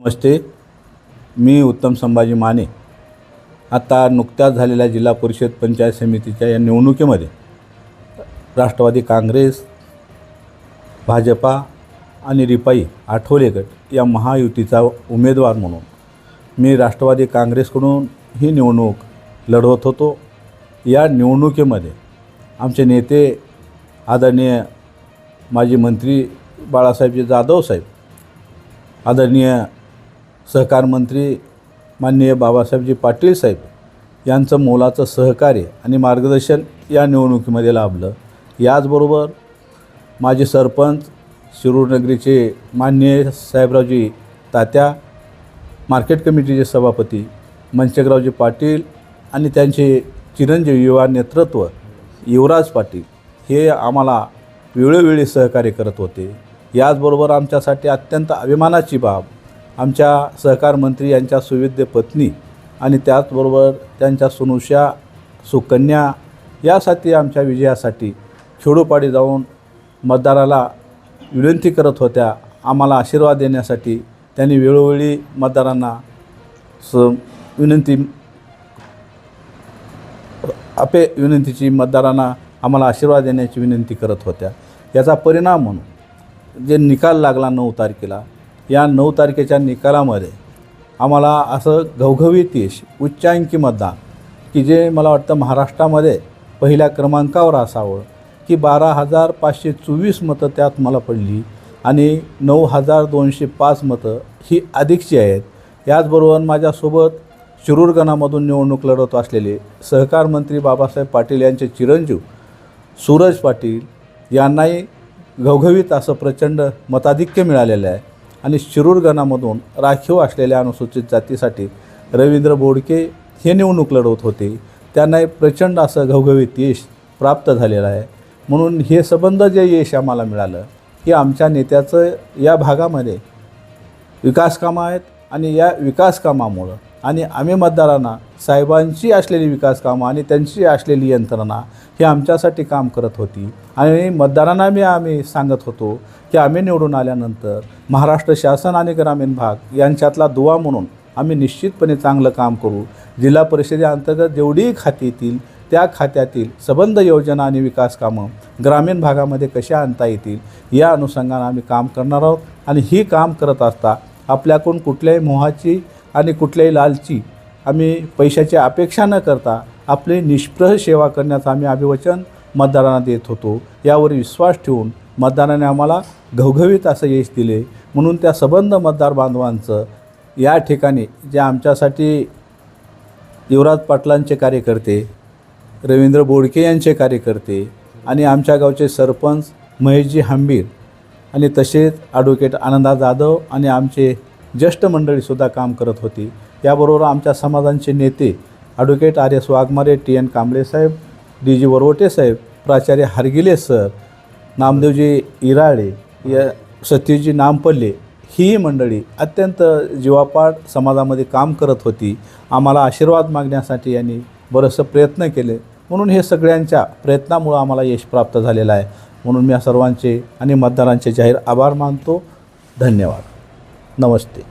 नमस्ते मी उत्तम संभाजी माने. आता नुकत्याच झालेल्या जिल्हा परिषद पंचायत समितीच्या या निवडणुकीमध्ये राष्ट्रवादी काँग्रेस भाजपा आणि रिपाई आठवले गट या महायुतीचा उमेदवार म्हणून मी राष्ट्रवादी काँग्रेसकडून ही निवडणूक लढवत होतो. या निवडणुकीमध्ये आमचे नेते आदरणीय माजी मंत्री बाळासाहेबजी जाधव साहेब आदरणीय सहकार मंत्री माननीय बाबासाहेबजी पाटील साहेब यांचं मोलाचं सहकार्य आणि मार्गदर्शन या निवडणुकीमध्ये लाभलं. याचबरोबर माजी सरपंच शिरूर नगरीचे माननीय साहेबरावजी तात्या मार्केट कमिटीचे सभापती मनशेकरावजी पाटील आणि त्यांचे चिरंजीव युवा नेतृत्व युवराज पाटील हे आम्हाला वेळोवेळी सहकार्य करत होते. याचबरोबर आमच्यासाठी अत्यंत अभिमानाची बाब आमच्या सहकार मंत्री यांच्या सुविद्य पत्नी आणि त्याचबरोबर त्यांच्या सुनुषा सुकन्या यासाठी आमच्या विजयासाठी खेडोपाडी जाऊन मतदाराला विनंती करत होत्या. आम्हाला आशीर्वाद देण्यासाठी त्यांनी वेळोवेळी मतदारांना स विनंती अपे विनंतीची मतदारांना आम्हाला आशीर्वाद देण्याची विनंती करत होत्या. याचा परिणाम म्हणून जे निकाल लागला नऊ तारखेला या नऊ तारखेच्या निकालामध्ये आम्हाला असं घवघवीत यश उच्चांकी मतदान की जे मला वाटतं महाराष्ट्रामध्ये पहिल्या क्रमांकावर असावं की बारा हजार पाचशे चोवीस मतं त्यात मला पडली आणि नऊ हजार दोनशे पाच मतं ही अधिकची आहेत. याचबरोबर माझ्यासोबत शिरूर गणामधून निवडणूक लढवत असलेले सहकार मंत्री बाबासाहेब पाटील यांचे चिरंजीव सूरज पाटील यांनाही घवघवीत असं प्रचंड मताधिक्य मिळालेलं आहे. आणि शिरूर गणामधून राखीव असलेल्या अनुसूचित जातीसाठी रवींद्र बोडके हे निवडणूक लढवत होते. त्यांनाही प्रचंड असं घवघवीत यश प्राप्त झालेलं आहे. म्हणून हे संबंध जे यश आम्हाला मिळालं की आमच्या नेत्याचं या भागामध्ये विकासकामं आहेत आणि या विकासकामामुळं आणि आम्ही मतदारांना साहेबांची असलेली विकास कामं आणि त्यांची असलेली यंत्रणा ही आमच्यासाठी काम करत होती. आणि मतदारांना मी आम्ही सांगत होतो की आम्ही निवडून आल्यानंतर महाराष्ट्र शासन आणि ग्रामीण भाग यांच्यातला दुवा म्हणून आम्ही निश्चितपणे चांगलं काम करू. जिल्हा परिषदेअंतर्गत जेवढी खाती येतील त्या खात्यातील सबंध योजना आणि विकास कामं ग्रामीण भागामध्ये कशा आणता येतील या अनुषंगानं आम्ही काम करणार आहोत. आणि ही काम करत असता आपल्याकडून कुठल्याही मोहाची आणि कुठल्याही लालची आम्ही पैशाची अपेक्षा न करता आपली निष्प्रह सेवा करण्याचं आम्ही अभिवचन मतदारांना देत होतो. यावर विश्वास ठेवून मतदाराने आम्हाला घवघवीत असं यश दिले. म्हणून त्या सबंध मतदार बांधवांचं या ठिकाणी जे आमच्यासाठी युवराज पाटलांचे कार्यकर्ते रवींद्र बोडके यांचे कार्यकर्ते आणि आमच्या गावचे सरपंच महेशजी हंबीर आणि तसेच ॲडव्होकेट आनंदा जाधव आणि आमचे ज्येष्ठ मंडळीसुद्धा काम करत होती. याबरोबर आमच्या समाजांचे नेते advocate R S Waghmare T N Kamble साहेब डी जी वरवटे साहेब प्राचार्य हरगिले सर नामदेवजी इराळे या सत्यजी नामपल्ले ही मंडळी अत्यंत जीवापाड समाजामध्ये काम करत होती. आम्हाला आशीर्वाद मागण्यासाठी यांनी बरंचसं प्रयत्न केले. म्हणून हे सगळ्यांच्या प्रयत्नामुळं आम्हाला यश प्राप्त झालेलं आहे. म्हणून मी या सर्वांचे आणि मतदारांचे जाहीर आभार मानतो. धन्यवाद. नमस्ते.